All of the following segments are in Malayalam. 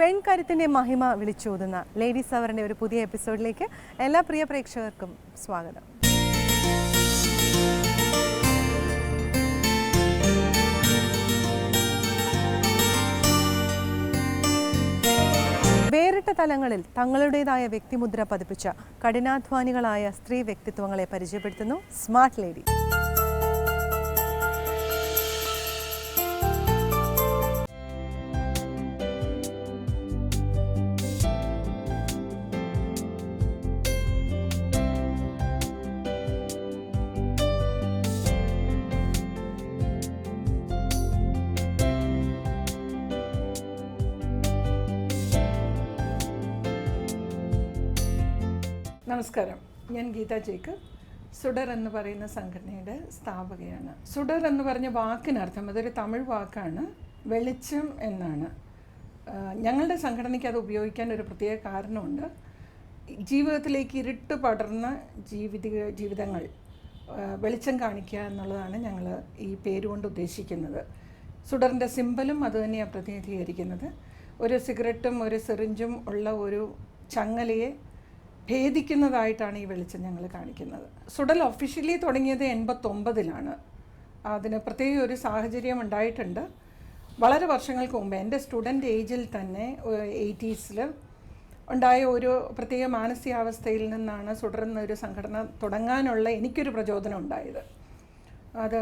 പെൺകരുത്തിന്റെ മഹിമ വിളിച്ചോതുന്ന ലേഡീസ് അവറിന്റെ ഒരു പുതിയ എപ്പിസോഡിലേക്ക് എല്ലാ പ്രിയ പ്രേക്ഷകർക്കും സ്വാഗതം. വേറിട്ട തലങ്ങളിൽ തങ്ങളുടേതായ വ്യക്തിമുദ്ര പതിപ്പിച്ച കഠിനാധ്വാനികളായ സ്ത്രീ വ്യക്തിത്വങ്ങളെ പരിചയപ്പെടുത്തുന്നു സ്മാർട്ട് ലേഡി നമസ്കാരം. ഞാൻ ഗീത ജേക്കബ്. സുഡർ എന്ന് പറയുന്ന സംഘടനയുടെ സ്ഥാപകയാണ്. സുഡർ എന്ന് പറഞ്ഞ വാക്കിനർത്ഥം അതൊരു തമിഴ് വാക്കാണ്. വെളിച്ചം എന്നാണ്. ഞങ്ങളുടെ സംഘടനയ്ക്ക് അത് ഉപയോഗിക്കാൻ ഒരു പ്രത്യേക കാരണമുണ്ട്. ജീവിതത്തിലേക്ക് ഇരുട്ട് പടർന്ന ജീവിത ജീവിതങ്ങൾ വെളിച്ചം കാണിക്കുക എന്നുള്ളതാണ് ഞങ്ങൾ ഈ പേരുകൊണ്ട് ഉദ്ദേശിക്കുന്നത്. സുഡറിന്റെ സിമ്പലും അത് തന്നെയാണ് പ്രതിനിധീകരിക്കുന്നത്. ഒരു സിഗരറ്റും ഒരു സിറിഞ്ചും ഉള്ള ഒരു ചങ്ങലയെ ഭേദിക്കുന്നതായിട്ടാണ് ഈ വെളിച്ചം ഞങ്ങൾ കാണിക്കുന്നത്. സുഡൽ ഒഫീഷ്യലി തുടങ്ങിയത് എൺപത്തൊമ്പതിലാണ്. അതിന് പ്രത്യേക ഒരു സാഹചര്യം ഉണ്ടായിട്ടുണ്ട്. വളരെ വർഷങ്ങൾക്ക് മുമ്പ് എന്റെ സ്റ്റുഡന്റ് ഏജിൽ തന്നെ എയ്റ്റീസിൽ ഉണ്ടായ ഒരു പ്രത്യേക മാനസികാവസ്ഥയിൽ നിന്നാണ് സുഡർ ഒരു സംഘടന തുടങ്ങാനുള്ള എനിക്കൊരു പ്രചോദനം ഉണ്ടായത്. അത്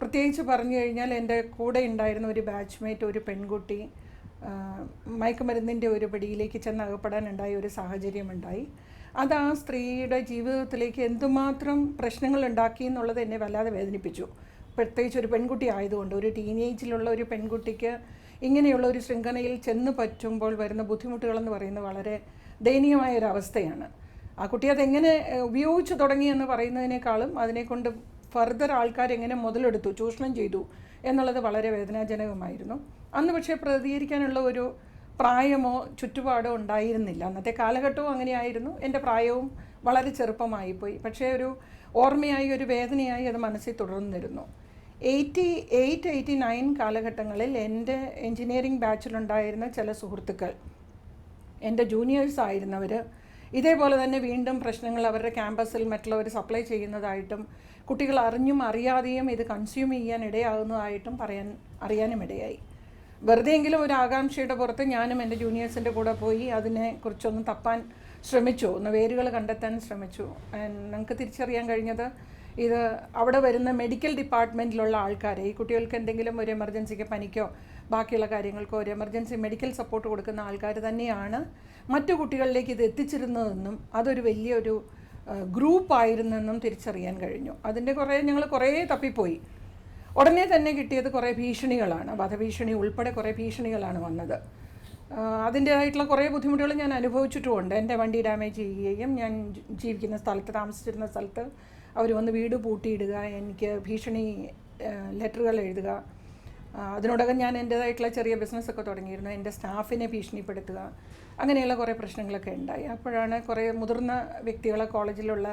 പ്രത്യേകിച്ച് പറഞ്ഞു കഴിഞ്ഞാൽ എന്റെ കൂടെ ഉണ്ടായിരുന്ന ഒരു ബാച്ച്മേറ്റ് ഒരു പെൺകുട്ടി മയക്കുമരുന്നിന്റെ ഒരു പിടിയിലേക്ക് ചെന്ന് അകപ്പെടാനുണ്ടായ ഒരു സാഹചര്യമുണ്ടായി അത് ആ സ്ത്രീയുടെ ജീവിതത്തിലേക്ക് എന്തുമാത്രം പ്രശ്നങ്ങൾ ഉണ്ടാക്കി എന്നുള്ളത് എന്നെ വല്ലാതെ വേദനിപ്പിച്ചു. പ്രത്യേകിച്ച് ഒരു പെൺകുട്ടി ആയതുകൊണ്ട് ഒരു ടീനേജിലുള്ള ഒരു പെൺകുട്ടിക്ക് ഇങ്ങനെയുള്ള ഒരു ശൃംഖലയിൽ ചെന്ന് പറ്റുമ്പോൾ വരുന്ന ബുദ്ധിമുട്ടുകളെന്ന് പറയുന്നത് വളരെ ദയനീയമായ ഒരു അവസ്ഥയാണ്. ആ കുട്ടി അതെങ്ങനെ ഉപയോഗിച്ച് തുടങ്ങി എന്ന് പറയുന്നതിനേക്കാളും അതിനെക്കൊണ്ട് ഫർദർ ആൾക്കാർ എങ്ങനെ മുതലെടുത്തു ചൂഷണം ചെയ്തു എന്നുള്ളത് വളരെ വേദനാജനകമായിരുന്നു. അന്ന് പക്ഷേ പ്രതികരിക്കാനുള്ള ഒരു പ്രായമോ ചുറ്റുപാടോ ഉണ്ടായിരുന്നില്ല. അന്നത്തെ കാലഘട്ടവും അങ്ങനെയായിരുന്നു. എന്റെ പ്രായവും വളരെ ചെറുപ്പമായിപ്പോയി പക്ഷേ ഒരു ഓർമ്മയായി ഒരു വേദനയായി അത് മനസ്സിൽ തുടർന്നിരുന്നു. എയ്റ്റി എയ്റ്റ് എയ്റ്റി നയൻ കാലഘട്ടങ്ങളിൽ എന്റെ എൻജിനീയറിംഗ് ബാച്ചിലുണ്ടായിരുന്ന ചില സുഹൃത്തുക്കൾ എന്റെ ജൂനിയേഴ്സ് ആയിരുന്നവർ ഇതേപോലെ തന്നെ വീണ്ടും പ്രശ്നങ്ങൾ അവരുടെ ക്യാമ്പസിൽ മറ്റുള്ളവർ സപ്ലൈ ചെയ്യുന്നതായിട്ടും കുട്ടികൾ അറിഞ്ഞും അറിയാതെയും ഇത് കൺസ്യൂം ചെയ്യാൻ ഇടയാകുന്നതായിട്ടും പറയാൻ അറിയാനും ഇടയായി. വെറുതെയെങ്കിലും ഒരു ആകാംക്ഷയുടെ പുറത്ത് ഞാനും എന്റെ ജൂനിയേഴ്സിന്റെ കൂടെ പോയി അതിനെ കുറിച്ചൊന്ന് തപ്പാൻ ശ്രമിച്ചു. ഒന്ന് വേരുകൾ കണ്ടെത്താൻ ശ്രമിച്ചു. നമുക്ക് തിരിച്ചറിയാൻ കഴിഞ്ഞത് ഇത് അവിടെ വരുന്ന മെഡിക്കൽ ഡിപ്പാർട്ട്മെന്റിലുള്ള ആൾക്കാരെ ഈ കുട്ടികൾക്ക് എന്തെങ്കിലും ഒരു എമർജൻസിക്ക് പനിക്കോ ബാക്കിയുള്ള കാര്യങ്ങൾക്കോ ഒരു എമർജൻസി മെഡിക്കൽ സപ്പോർട്ട് കൊടുക്കുന്ന ആൾക്കാർ തന്നെയാണ് മറ്റു കുട്ടികളിലേക്ക് ഇത് എത്തിച്ചിരുന്നതെന്നും അതൊരു വലിയൊരു ഗ്രൂപ്പായിരുന്നെന്നും തിരിച്ചറിയാൻ കഴിഞ്ഞു. അതിന്റെ കുറേ ഞങ്ങൾ കുറേ തപ്പിപ്പോയി. ഉടനെ തന്നെ കിട്ടിയത് കുറേ ഭീഷണികളാണ്. വധഭീഷണി ഉൾപ്പെടെ കുറേ ഭീഷണികളാണ് വന്നത്. അതിന്റേതായിട്ടുള്ള കുറേ ബുദ്ധിമുട്ടുകൾ ഞാൻ അനുഭവിച്ചിട്ടുമുണ്ട്. എന്റെ വണ്ടി ഡാമേജ് ചെയ്യുകയും ഞാൻ ജീവിക്കുന്ന സ്ഥലത്ത് താമസിച്ചിരുന്ന സ്ഥലത്ത് അവർ വന്ന് വീട് പൂട്ടിയിടുക എനിക്ക് ഭീഷണി ലെറ്ററുകൾ എഴുതുക. അതിനോടകം ഞാൻ എന്റേതായിട്ടുള്ള ചെറിയ ബിസിനസ്സൊക്കെ തുടങ്ങിയിരുന്നു. എന്റെ സ്റ്റാഫിനെ ഭീഷണിപ്പെടുത്തുക അങ്ങനെയുള്ള കുറേ പ്രശ്നങ്ങളൊക്കെ ഉണ്ടായി. അപ്പോഴാണ് കുറേ മുതിർന്ന വ്യക്തികളെ കോളേജിലുള്ള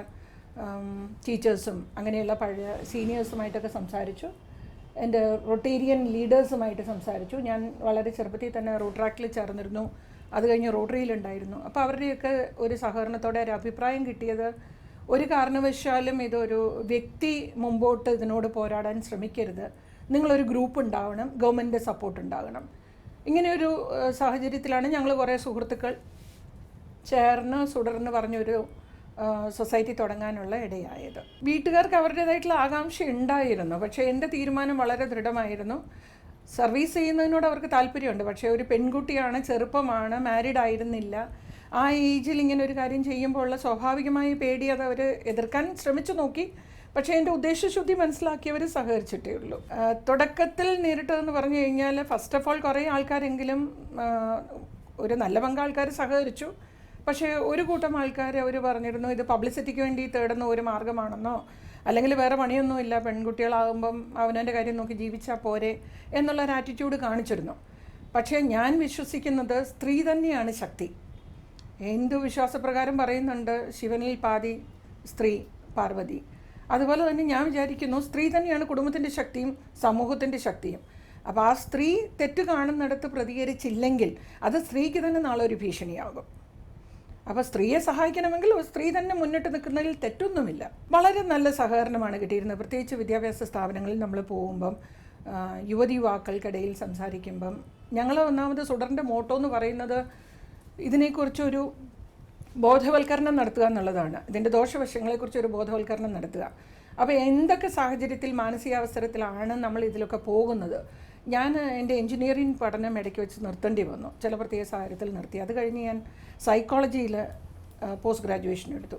ടീച്ചേഴ്സും അങ്ങനെയുള്ള പഴയ സീനിയേഴ്സുമായിട്ടൊക്കെ സംസാരിച്ചു. എന്റെ റൊട്ടേരിയൻ ലീഡേഴ്സുമായിട്ട് സംസാരിച്ചു. ഞാൻ വളരെ ചെറുപ്പത്തിൽ തന്നെ റോട്രാക്കിൽ ചേർന്നിരുന്നു. അത് കഴിഞ്ഞ് റോട്ടറിയിലുണ്ടായിരുന്നു. അപ്പോൾ അവരുടെയൊക്കെ ഒരു സഹകരണത്തോടെ ഒരു അഭിപ്രായം കിട്ടിയത് ഒരു കാരണവശാലും ഇതൊരു വ്യക്തി മുമ്പോട്ട് ഇതിനോട് പോരാടാൻ ശ്രമിക്കരുത്. നിങ്ങളൊരു ഗ്രൂപ്പ് ഉണ്ടാവണം ഗവൺമെന്റ് സപ്പോർട്ട് ഉണ്ടാകണം. ഇങ്ങനെയൊരു സാഹചര്യത്തിലാണ് ഞങ്ങൾ കുറേ സുഹൃത്തുക്കൾ ചേർന്ന് സുടർന്ന് പറഞ്ഞൊരു സൊസൈറ്റി തുടങ്ങാനുള്ള ഇടയായത്. വീട്ടുകാർക്ക് അവരുടേതായിട്ടുള്ള ആകാംക്ഷ ഉണ്ടായിരുന്നു. പക്ഷേ എന്റെ തീരുമാനം വളരെ ദൃഢമായിരുന്നു. സർവീസ് ചെയ്യുന്നതിനോട് അവർക്ക് താല്പര്യമുണ്ട്. പക്ഷേ ഒരു പെൺകുട്ടിയാണ് ചെറുപ്പമാണ് മാരീഡ് ആയിരുന്നില്ല. ആ ഏജിൽ ഇങ്ങനെ ഒരു കാര്യം ചെയ്യുമ്പോൾ ഉള്ള സ്വാഭാവികമായ പേടി അത് അവർ എതിർക്കാൻ ശ്രമിച്ചു നോക്കി. പക്ഷേ എന്റെ ഉദ്ദേശശുദ്ധി മനസ്സിലാക്കിയവർ സഹകരിച്ചിട്ടേ ഉള്ളൂ. തുടക്കത്തിൽ നേരിട്ടതെന്ന് പറഞ്ഞു കഴിഞ്ഞാൽ ഫസ്റ്റ് ഓഫ് ഓൾ കുറേ ആൾക്കാരെങ്കിലും ഒരു നല്ല പങ്കാൾക്കാർ സഹകരിച്ചു. പക്ഷേ ഒരു കൂട്ടം ആൾക്കാർ അവർ പറഞ്ഞിരുന്നു ഇത് പബ്ലിസിറ്റിക്ക് വേണ്ടി തേടുന്ന ഒരു മാർഗമാണെന്നോ അല്ലെങ്കിൽ വേറെ പണിയൊന്നുമില്ല പെൺകുട്ടികളാകുമ്പം അവനവന്റെ കാര്യം നോക്കി ജീവിച്ചാൽ പോരെ എന്നുള്ള ഒരു ആറ്റിറ്റ്യൂഡ് കാണിച്ചിരുന്നു. പക്ഷേ ഞാൻ വിശ്വസിക്കുന്നത് സ്ത്രീ തന്നെയാണ് ശക്തി. ഹിന്ദു വിശ്വാസപ്രകാരം പറയുന്നുണ്ട് ശിവനിൽ പാതി സ്ത്രീ പാർവതി. അതുപോലെ തന്നെ ഞാൻ വിചാരിക്കുന്നു സ്ത്രീ തന്നെയാണ് കുടുംബത്തിന്റെ ശക്തിയും സമൂഹത്തിന്റെ ശക്തിയും. അപ്പോൾ ആ സ്ത്രീ തെറ്റ് കാണുന്നിടത്ത് പ്രതികരിച്ചില്ലെങ്കിൽ അത് സ്ത്രീക്ക് തന്നെ നാളെ ഒരു ഭീഷണിയാകും. അപ്പോൾ സ്ത്രീയെ സഹായിക്കണമെങ്കിൽ സ്ത്രീ തന്നെ മുന്നിട്ട് നിൽക്കുന്നതിൽ തെറ്റൊന്നുമില്ല. വളരെ നല്ല സഹകരണമാണ് കിട്ടിയിരുന്നത്. പ്രത്യേകിച്ച് വിദ്യാഭ്യാസ സ്ഥാപനങ്ങളിൽ നമ്മൾ പോകുമ്പം യുവതി യുവാക്കൾക്കിടയിൽ സംസാരിക്കുമ്പം. ഞങ്ങൾ ഒന്നാമത് സുഡറിന്റെ മോട്ടോ എന്ന് പറയുന്നത് ഇതിനെക്കുറിച്ചൊരു ബോധവൽക്കരണം നടത്തുക എന്നുള്ളതാണ്. ഇതിന്റെ ദോഷവശങ്ങളെക്കുറിച്ച് ഒരു ബോധവൽക്കരണം നടത്തുക. അപ്പോൾ എന്തൊക്കെ സാഹചര്യത്തിൽ മാനസികാവസരത്തിലാണ് നമ്മൾ ഇതിലൊക്കെ പോകുന്നത്? ഞാൻ എന്റെ എൻജിനീയറിംഗ് പഠനം ഇടയ്ക്ക് വെച്ച് നിർത്തേണ്ടി വന്നു. ചില പ്രത്യേക സാഹചര്യത്തിൽ നിർത്തി. അത് കഴിഞ്ഞ് ഞാൻ സൈക്കോളജിയിൽ പോസ്റ്റ് ഗ്രാജുവേഷൻ എടുത്തു.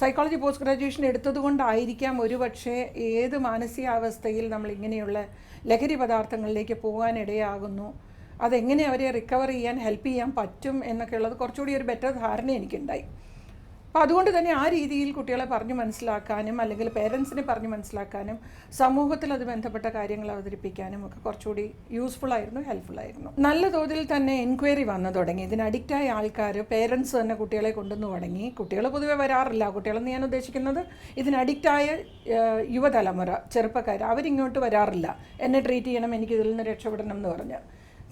സൈക്കോളജി പോസ്റ്റ് ഗ്രാജുവേഷൻ എടുത്തതുകൊണ്ടായിരിക്കാം ഒരു ഒരുപക്ഷെ ഏത് മാനസികാവസ്ഥയിൽ നമ്മൾ ഇങ്ങനെയുള്ള ലഹരി പദാർത്ഥങ്ങളിലേക്ക് പോകാനിടയാകുന്നു. അതെങ്ങനെ അവരെ റിക്കവർ ചെയ്യാൻ ഹെൽപ്പ് ചെയ്യാൻ പറ്റും എന്നൊക്കെ ഉള്ളത് കുറച്ചുകൂടി ഒരു ബെറ്റർ ധാരണ എനിക്കുണ്ടായി. അപ്പോൾ അതുകൊണ്ട് തന്നെ ആ രീതിയിൽ കുട്ടികളെ പറഞ്ഞു മനസ്സിലാക്കാനും അല്ലെങ്കിൽ പേരൻസിനെ പറഞ്ഞു മനസ്സിലാക്കാനും സമൂഹത്തിൽ അത് ബന്ധപ്പെട്ട കാര്യങ്ങൾ അവതരിപ്പിക്കാനും ഒക്കെ കുറച്ചുകൂടി യൂസ്ഫുൾ ആയിരുന്നു ഹെൽപ്ഫുൾ ആയിരുന്നു. നല്ല തോതിൽ തന്നെ എൻക്വയറി വന്നു തുടങ്ങി. ഇതിന് അഡിക്റ്റായ ആൾക്കാർ പേരൻസ് തന്നെ കുട്ടികളെ കൊണ്ടുവന്നു തുടങ്ങി. കുട്ടികൾ പൊതുവെ വരാറില്ല. കുട്ടികളെന്ന് ഞാൻ ഉദ്ദേശിക്കുന്നത് ഇതിന് അഡിക്റ്റായ യുവതലമുറ ചെറുപ്പക്കാർ അവരിങ്ങോട്ട് വരാറില്ല. എന്നെ ട്രീറ്റ് ചെയ്യണം എനിക്ക് ഇതിൽ നിന്ന് രക്ഷപ്പെടണം എന്ന് പറഞ്ഞ്.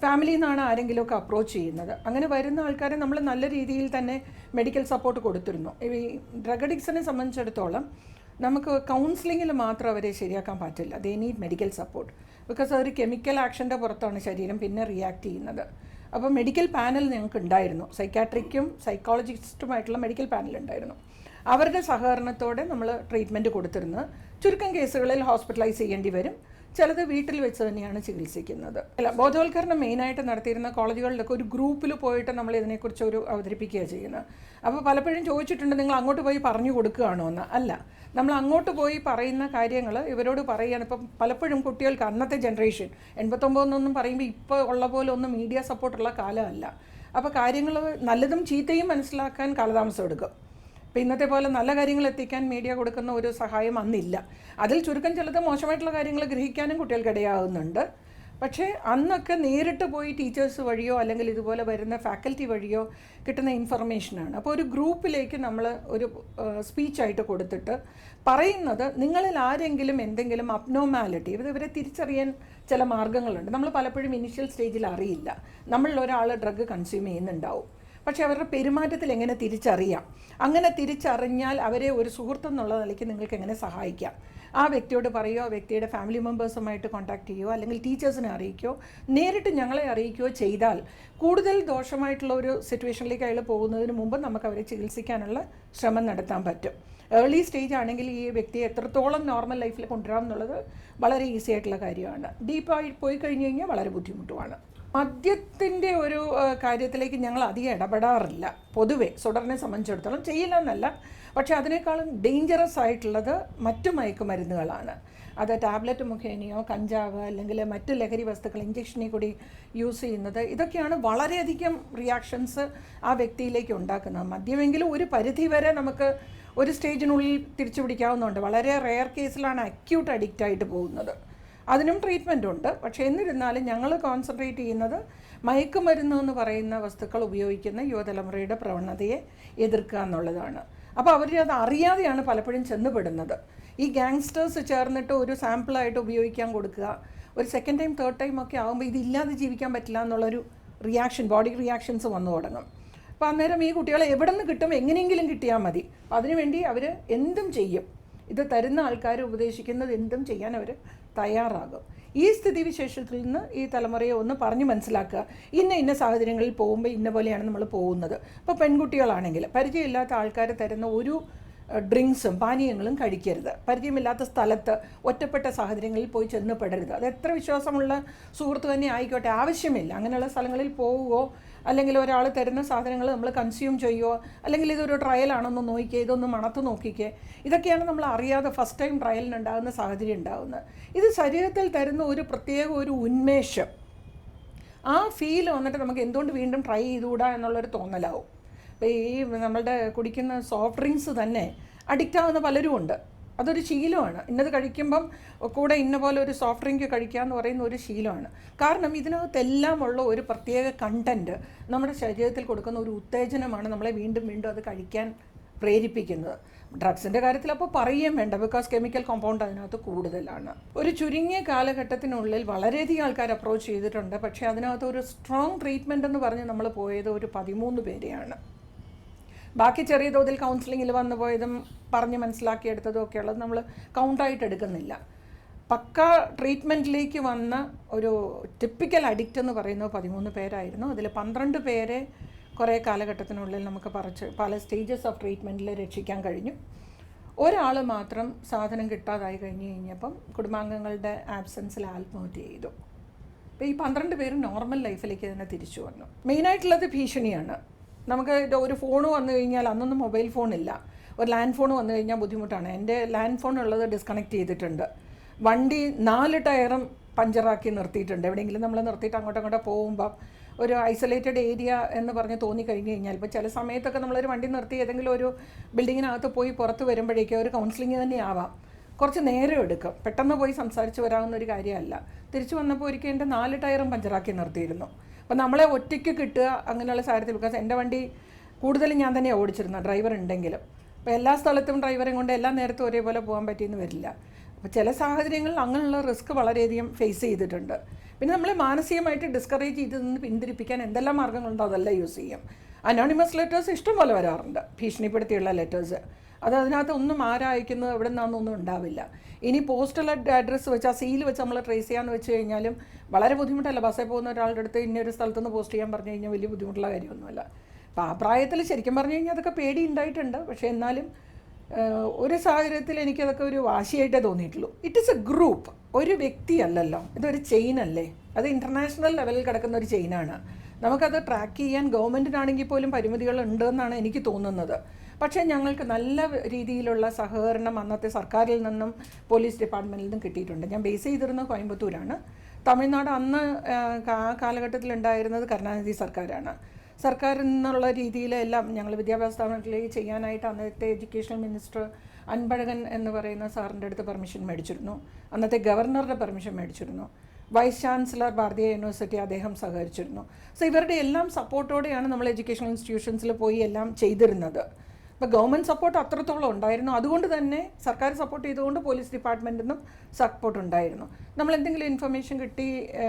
ഫാമിലിയിൽ നിന്നാണ് ആരെങ്കിലുമൊക്കെ അപ്രോച്ച് ചെയ്യുന്നത്. അങ്ങനെ വരുന്ന ആൾക്കാരെ നമ്മൾ നല്ല രീതിയിൽ തന്നെ മെഡിക്കൽ സപ്പോർട്ട് കൊടുത്തിരുന്നു. ഈ ഡ്രഗ് അഡിക്സിനെ സംബന്ധിച്ചിടത്തോളം നമുക്ക് കൗൺസിലിങ്ങിൽ മാത്രം അവരെ ശരിയാക്കാൻ പറ്റില്ല. They need medical support because our chemical ആക്ഷന്റെ പുറത്താണ് ശരീരം പിന്നെ റിയാക്ട് ചെയ്യുന്നത്. അപ്പോൾ മെഡിക്കൽ പാനൽ ഞങ്ങൾക്ക് ഉണ്ടായിരുന്നു. സൈക്കാട്രിക്കും സൈക്കോളജിസ്റ്റുമായിട്ടുള്ള മെഡിക്കൽ പാനൽ ഉണ്ടായിരുന്നു. അവരുടെ സഹകരണത്തോടെ നമ്മൾ ട്രീറ്റ്മെന്റ് കൊടുത്തിരുന്നത് ചുരുക്കം കേസുകളിൽ ഹോസ്പിറ്റലൈസ് ചെയ്യേണ്ടി വരും. ചിലത് വീട്ടിൽ വെച്ച് തന്നെയാണ് ചികിത്സിക്കുന്നത്. അല്ല ബോധവൽക്കരണം മെയിനായിട്ട് നടത്തിയിരുന്ന കോളേജുകളിലൊക്കെ ഒരു ഗ്രൂപ്പിൽ പോയിട്ട് നമ്മൾ ഇതിനെക്കുറിച്ച് ഒരു അവതരിപ്പിക്കുക ചെയ്യുന്നത്. അപ്പോൾ പലപ്പോഴും ചോദിച്ചിട്ടുണ്ട് നിങ്ങൾ അങ്ങോട്ട് പോയി പറഞ്ഞു കൊടുക്കുകയാണോ എന്ന്? അല്ല നമ്മൾ അങ്ങോട്ട് പോയി പറയുന്ന കാര്യങ്ങൾ ഇവരോട് പറയുകയാണ്. ഇപ്പം പലപ്പോഴും കുട്ടികൾക്ക് അന്നത്തെ ജനറേഷൻ എൺപത്തൊമ്പതെന്നൊന്നും പറയുമ്പോൾ ഇപ്പോൾ ഉള്ള പോലെ ഒന്നും മീഡിയ സപ്പോർട്ടുള്ള കാലമല്ല. അപ്പോൾ കാര്യങ്ങൾ നല്ലതും ചീത്തയും മനസ്സിലാക്കാൻ കാലതാമസം എടുക്കും. ഇപ്പം ഇന്നത്തെ പോലെ നല്ല കാര്യങ്ങൾ എത്തിക്കാൻ മീഡിയ കൊടുക്കുന്ന ഒരു സഹായം അന്നില്ല. അതിൽ ചുരുക്കം ചിലത് മോശമായിട്ടുള്ള കാര്യങ്ങൾ ഗ്രഹിക്കാനും കുട്ടികൾക്കിടയാകുന്നുണ്ട് പക്ഷേ അന്നൊക്കെ നേരിട്ട് പോയി ടീച്ചേഴ്സ് വഴിയോ അല്ലെങ്കിൽ ഇതുപോലെ വരുന്ന ഫാക്കൽറ്റി വഴിയോ കിട്ടുന്ന ഇൻഫർമേഷനാണ് അപ്പോൾ ഒരു ഗ്രൂപ്പിലേക്ക് നമ്മൾ ഒരു സ്പീച്ചായിട്ട് കൊടുത്തിട്ട് പറയുന്നത് നിങ്ങളിൽ ആരെങ്കിലും എന്തെങ്കിലും അപ്നോമാലിറ്റി ഇത് ഇവരെ തിരിച്ചറിയാൻ ചില മാർഗങ്ങളുണ്ട് നമ്മൾ പലപ്പോഴും ഇനിഷ്യൽ സ്റ്റേജിൽ അറിയില്ല. നമ്മളിൽ ഒരാൾ ഡ്രഗ് കൺസ്യൂം ചെയ്യുന്നുണ്ടാവും. പക്ഷേ അവരുടെ പെരുമാറ്റത്തിൽ എങ്ങനെ തിരിച്ചറിയാം? അങ്ങനെ തിരിച്ചറിഞ്ഞാൽ അവരെ ഒരു സുഹൃത്തെന്നുള്ള നിലയ്ക്ക് നിങ്ങൾക്ക് എങ്ങനെ സഹായിക്കാം? ആ വ്യക്തിയോട് പറയുകയോ വ്യക്തിയുടെ ഫാമിലി മെമ്പേഴ്സുമായിട്ട് കോൺടാക്ട് ചെയ്യുകയോ അല്ലെങ്കിൽ ടീച്ചേഴ്സിനെ അറിയിക്കുകയോ നേരിട്ട് ഞങ്ങളെ അറിയിക്കുകയോ ചെയ്താൽ കൂടുതൽ ദോഷമായിട്ടുള്ള ഒരു സിറ്റുവേഷനിലേക്ക് അയാൾ പോകുന്നതിന് മുമ്പ് നമുക്ക് അവരെ ചികിത്സിക്കാനുള്ള ശ്രമം നടത്താൻ പറ്റും. ഏർലി സ്റ്റേജ് ആണെങ്കിൽ ഈ വ്യക്തിയെ എത്രത്തോളം നോർമൽ ലൈഫിൽ കൊണ്ടുവരാം എന്നുള്ളത് വളരെ ഈസി ആയിട്ടുള്ള കാര്യമാണ്. ഡീപ്പായി പോയി കഴിഞ്ഞ് കഴിഞ്ഞാൽ വളരെ ബുദ്ധിമുട്ടുമാണ്. മദ്യത്തിന്റെ ഒരു കാര്യത്തിലേക്ക് ഞങ്ങൾ അധികം ഇടപെടാറില്ല. പൊതുവെ സുഡറിനെ സംബന്ധിച്ചിടത്തോളം ചെയ്യില്ല എന്നല്ല പക്ഷേ അതിനേക്കാളും ഡേഞ്ചറസ് ആയിട്ടുള്ളത് മറ്റു മയക്കുമരുന്നുകളാണ്. അത് ടാബ്ലറ്റ് മുഖേനയോ കഞ്ചാവ് അല്ലെങ്കിൽ മറ്റ് ലഹരി വസ്തുക്കൾ ഇഞ്ചക്ഷനിൽ കൂടി യൂസ് ചെയ്യുന്നത് ഇതൊക്കെയാണ് വളരെയധികം റിയാക്ഷൻസ് ആ വ്യക്തിയിലേക്ക് ഉണ്ടാക്കുന്നത്. മദ്യമെങ്കിലും ഒരു പരിധി വരെ നമുക്ക് ഒരു സ്റ്റേജിനുള്ളിൽ തിരിച്ചു പിടിക്കാവുന്നുണ്ട് വളരെ റെയർ കേസിലാണ് അക്യൂട്ട് അഡിക്റ്റ് ആയിട്ട് പോകുന്നത്. അതിനും ട്രീറ്റ്മെന്റ് ഉണ്ട്. പക്ഷേ എന്നിരുന്നാലും ഞങ്ങൾ കോൺസെൻട്രേറ്റ് ചെയ്യുന്നത് മയക്കുമരുന്ന് എന്ന് പറയുന്ന വസ്തുക്കൾ ഉപയോഗിക്കുന്ന യുവതലമുറയുടെ പ്രവണതയെ എതിർക്കുക എന്നുള്ളതാണ്. അപ്പോൾ അവർ അത് അറിയാതെയാണ് പലപ്പോഴും ചെന്നുപെടുന്നത്. ഈ ഗാങ്സ്റ്റേഴ്സ് ചേർന്നിട്ട് ഒരു സാമ്പിളായിട്ട് ഉപയോഗിക്കാൻ കൊടുക്കുക ഒരു സെക്കൻഡ് ടൈം തേർഡ് ടൈം ഒക്കെ ആകുമ്പോൾ ഇതില്ലാതെ ജീവിക്കാൻ പറ്റില്ല എന്നുള്ളൊരു റിയാക്ഷൻ ബോഡി റിയാക്ഷൻസ് വന്നു തുടങ്ങും. അപ്പോൾ അന്നേരം ഈ കുട്ടികളെ എവിടെ നിന്ന് കിട്ടും എങ്ങനെയെങ്കിലും കിട്ടിയാൽ മതി. അതിനുവേണ്ടി അവർ എന്തും ചെയ്യും. ഇത് തരുന്ന ആൾക്കാർ ഉപദേശിക്കുന്നത് എന്തും ചെയ്യാൻ അവർ തയ്യാറാകും. ഈ സ്ഥിതിവിശേഷത്തിൽ നിന്ന് ഈ തലമുറയെ ഒന്ന് പറഞ്ഞു മനസ്സിലാക്കുക. ഇന്ന ഇന്ന സാഹചര്യങ്ങളിൽ പോകുമ്പോൾ ഇന്ന പോലെയാണ് നമ്മൾ പോകുന്നത്. ഇപ്പോൾ പെൺകുട്ടികളാണെങ്കിൽ പരിചയമില്ലാത്ത ആൾക്കാർ തരുന്ന ഒരു ഡ്രിങ്ക്സും പാനീയങ്ങളും കഴിക്കരുത്. പരിചയമില്ലാത്ത സ്ഥലത്ത് ഒറ്റപ്പെട്ട സാഹചര്യങ്ങളിൽ പോയി ചെന്ന് പെടരുത്. അത് എത്ര വിശ്വാസമുള്ള സുഹൃത്ത് തന്നെ ആയിക്കോട്ടെ ആവശ്യമില്ല. അങ്ങനെയുള്ള സ്ഥലങ്ങളിൽ പോവുകയോ അല്ലെങ്കിൽ ഒരാൾ തരുന്ന സാധനങ്ങൾ നമ്മൾ കൺസ്യൂം ചെയ്യുമോ അല്ലെങ്കിൽ ഇതൊരു ട്രയലാണെന്ന് നോക്കിക്കുക ഇതൊന്ന് മണത്ത് നോക്കിക്കേ. ഇതൊക്കെയാണ് നമ്മൾ അറിയാതെ ഫസ്റ്റ് ടൈം ട്രയലിനുണ്ടാകുന്ന സാഹചര്യം ഉണ്ടാകുന്നത്. ഇത് ശരീരത്തിൽ തരുന്ന ഒരു പ്രത്യേക ഒരു ഉന്മേഷം. ആ ഫീൽ വന്നിട്ട് നമുക്ക് എന്തുകൊണ്ട് വീണ്ടും ട്രൈ ചെയ്തുകൂടാ എന്നുള്ളൊരു തോന്നലാവും. അപ്പോൾ ഈ നമ്മളുടെ കുടിക്കുന്ന സോഫ്റ്റ് ഡ്രിങ്ക്സ് തന്നെ അഡിക്റ്റ് ആവുന്ന പലരും ഉണ്ട് അതൊരു ശീലമാണ്. ഇന്നത് കഴിക്കുമ്പം കൂടെ ഇന്ന പോലെ ഒരു സോഫ്റ്റ് ഡ്രിങ്ക് കഴിക്കുക എന്ന് പറയുന്ന ഒരു ശീലമാണ്. കാരണം ഇതിനകത്തെല്ലാം ഉള്ള ഒരു പ്രത്യേക കണ്ടന്റ് നമ്മുടെ ശരീരത്തിൽ കൊടുക്കുന്ന ഒരു ഉത്തേജനമാണ് നമ്മളെ വീണ്ടും വീണ്ടും അത് കഴിക്കാൻ പ്രേരിപ്പിക്കുന്നത്. ഡ്രഗ്സിന്റെ കാര്യത്തിൽ അപ്പോൾ പറയുകയും വേണ്ട. ബിക്കോസ് കെമിക്കൽ കോമ്പൗണ്ട് അതിനകത്ത് കൂടുതലാണ്. ഒരു ചുരുങ്ങിയ കാലഘട്ടത്തിനുള്ളിൽ വളരെയധികം ആൾക്കാർ അപ്രോച്ച് ചെയ്തിട്ടുണ്ട്. പക്ഷേ അതിനകത്ത് ഒരു സ്ട്രോങ് ട്രീറ്റ്മെന്റ് എന്ന് പറഞ്ഞ് നമ്മൾ പോയത് ഒരു പതിമൂന്ന് പേരെയാണ്. ബാക്കി ചെറിയ തോതിൽ കൗൺസിലിങ്ങിൽ വന്നു പോയതും പറഞ്ഞ് മനസ്സിലാക്കിയെടുത്തതും ഒക്കെ ഉള്ളത് നമ്മൾ കൗണ്ടായിട്ട് എടുക്കുന്നില്ല. പക്ക ട്രീറ്റ്മെന്റിലേക്ക് വന്ന ഒരു ടിപ്പിക്കൽ അഡിക്റ്റ് എന്ന് പറയുന്നത് പതിമൂന്ന് പേരായിരുന്നു. അതിൽ പന്ത്രണ്ട് പേരെ കുറേ കാലഘട്ടത്തിനുള്ളിൽ നമുക്ക് പറിച്ച് പല സ്റ്റേജസ് ഓഫ് ട്രീറ്റ്മെന്റിൽ രക്ഷിക്കാൻ കഴിഞ്ഞു. ഒരാൾ മാത്രം സാധനം കിട്ടാതായി കഴിഞ്ഞ് കഴിഞ്ഞപ്പം കുടുംബാംഗങ്ങളുടെ ആബ്സെൻസിൽ ആത്മഹത്യ ചെയ്തു. അപ്പോൾ ഈ പന്ത്രണ്ട് പേരും നോർമൽ ലൈഫിലേക്ക് തന്നെ തിരിച്ചു വന്നു. മെയിനായിട്ടുള്ളത് ഭീഷണിയാണ്. നമുക്ക് ഒരു ഫോൺ വന്നു കഴിഞ്ഞാൽ അന്നൊന്നും മൊബൈൽ ഫോൺ ഇല്ല. ഒരു ലാൻഡ് ഫോൺ വന്നു കഴിഞ്ഞാൽ ബുദ്ധിമുട്ടാണ്. എന്റെ ലാൻഡ് ഫോൺ ഉള്ളത് ഡിസ്കണക്ട് ചെയ്തിട്ടുണ്ട്. വണ്ടി നാല് ടയറും പഞ്ചറാക്കി നിർത്തിയിട്ടുണ്ട്. എവിടെയെങ്കിലും നമ്മൾ നിർത്തിയിട്ട് അങ്ങോട്ടും അങ്ങോട്ടും പോകുമ്പോൾ ഒരു ഐസൊലേറ്റഡ് ഏരിയ എന്ന് പറഞ്ഞ് തോന്നി കഴിഞ്ഞ് കഴിഞ്ഞാൽ ഇപ്പോൾ ചില സമയത്തൊക്കെ നമ്മളൊരു വണ്ടി നിർത്തി ഏതെങ്കിലും ഒരു ബിൽഡിങ്ങിനകത്ത് പോയി പുറത്ത് വരുമ്പോഴേക്കും ഒരു കൗൺസിലിംഗ് തന്നെ ആവാം. കുറച്ച് നേരം എടുക്കും. പെട്ടെന്ന് പോയി സംസാരിച്ച് വരാവുന്ന ഒരു കാര്യമല്ല. തിരിച്ചു വന്നപ്പോൾ ഒരിക്കൽ എന്റെ നാല് ടയറും പഞ്ചറാക്കി നിർത്തിയിരുന്നു. അപ്പോൾ നമ്മളെ ഒറ്റയ്ക്ക് കിട്ടുക അങ്ങനെയുള്ള സാഹചര്യത്തിൽ ബിക്കോസ് എന്റെ വണ്ടി കൂടുതലും ഞാൻ തന്നെ ഓടിച്ചിരുന്നത് ഡ്രൈവർ ഉണ്ടെങ്കിലും. അപ്പോൾ എല്ലാ സ്ഥലത്തും ഡ്രൈവറെ കൊണ്ട് എല്ലാ നേരത്തും ഒരേപോലെ പോകാൻ പറ്റിയെന്ന് വരില്ല. അപ്പോൾ ചില സാഹചര്യങ്ങളിൽ അങ്ങനെയുള്ള റിസ്ക് വളരെയധികം ഫേസ് ചെയ്തിട്ടുണ്ട്. പിന്നെ നമ്മളെ മാനസികമായിട്ട് ഡിസ്കറേജ് ചെയ്ത് നിന്ന് പിന്തിരിപ്പിക്കാൻ എന്തെല്ലാം മാർഗങ്ങളുണ്ടോ അതെല്ലാം യൂസ് ചെയ്യും. അനോണിമസ് ലെറ്റേഴ്സ് ഇഷ്ടംപോലെ വരാറുണ്ട്. ഭീഷണിപ്പെടുത്തിയുള്ള ലെറ്റേഴ്സ് അത് അതിനകത്ത് ഒന്നും ആരായിക്കുന്നത് എവിടെ നിന്നാണെന്നൊന്നും ഉണ്ടാവില്ല. ഇനി പോസ്റ്റൽ അഡ്രസ്സ് വെച്ച് ആ സീൽ വെച്ച് നമ്മൾ ട്രേസ് ചെയ്യാന്ന് വെച്ച് കഴിഞ്ഞാലും വളരെ ബുദ്ധിമുട്ടല്ല ബസ്സിൽ പോകുന്ന ഒരാളുടെ അടുത്ത് ഇന്നൊരു സ്ഥലത്തുനിന്ന് പോസ്റ്റ് ചെയ്യാൻ പറഞ്ഞു കഴിഞ്ഞാൽ വലിയ ബുദ്ധിമുട്ടുള്ള കാര്യമൊന്നുമല്ല. അപ്പോൾ ആ പ്രായത്തിൽ ശരിക്കും പറഞ്ഞു കഴിഞ്ഞാൽ അതൊക്കെ പേടി ഉണ്ടായിട്ടുണ്ട്. പക്ഷേ എന്നാലും ഒരു സാഹചര്യത്തിൽ എനിക്കതൊക്കെ ഒരു വാശിയായിട്ടേ തോന്നിയിട്ടുള്ളൂ. ഇറ്റ് ഇസ് എ ഗ്രൂപ്പ് ഒരു വ്യക്തി വ്യക്തിയല്ലല്ലോ ഇതൊരു ചെയിൻ അല്ലേ? അത് ഇന്റർനാഷണൽ ലെവലിൽ കിടക്കുന്ന ഒരു ചെയിനാണ് നമുക്കത് ട്രാക്ക് ചെയ്യാൻ ഗവൺമെന്റിനാണെങ്കിൽ പോലും പരിമിതികൾ ഉണ്ടെന്നാണ് എനിക്ക് തോന്നുന്നത്. പക്ഷേ ഞങ്ങൾക്ക് നല്ല രീതിയിലുള്ള സഹകരണം അന്നത്തെ സർക്കാരിൽ നിന്നും പോലീസ് ഡിപ്പാർട്ട്മെന്റിൽ നിന്നും കിട്ടിയിട്ടുണ്ട്. ഞാൻ ബേസ് ചെയ്തിരുന്നത് കോയമ്പത്തൂരാണ്. തമിഴ്നാട് അന്ന് ആ, കാലഘട്ടത്തിലുണ്ടായിരുന്നത് കരുണാനിധി സർക്കാരാണ്. സർക്കാരിൽ നിന്നുള്ള രീതിയിലെല്ലാം ഞങ്ങൾ വിദ്യാഭ്യാസ സ്ഥാപനത്തിലേക്ക് ചെയ്യാനായിട്ട് അന്നത്തെ എഡ്യൂക്കേഷണൽ മിനിസ്റ്റർ അൻപഴകൻ എന്ന് പറയുന്ന സാറിന്റെ അടുത്ത് പെർമിഷൻ മേടിച്ചിരുന്നു. അന്നത്തെ ഗവർണറുടെ പെർമിഷൻ മേടിച്ചിരുന്നു. വൈസ് ചാൻസലർ ഭാരതീയ യൂണിവേഴ്സിറ്റി അദ്ദേഹം സഹകരിച്ചിരുന്നു. സോ ഇവരുടെ എല്ലാം സപ്പോർട്ടോടെയാണ് നമ്മൾ എഡ്യൂക്കേഷണൽ ഇൻസ്റ്റിറ്റ്യൂഷൻസിൽ പോയി എല്ലാം ചെയ്തിരുന്നത്. ഇപ്പോൾ ഗവൺമെന്റ് സപ്പോർട്ട് അത്രത്തോളം ഉണ്ടായിരുന്നു. അതുകൊണ്ട് തന്നെ സർക്കാർ സപ്പോർട്ട് ചെയ്തുകൊണ്ട് പോലീസ് ഡിപ്പാർട്ട്മെന്റിൽ നിന്നും സപ്പോർട്ട് ഉണ്ടായിരുന്നു. നമ്മൾ എന്തെങ്കിലും ഇൻഫർമേഷൻ കിട്ടി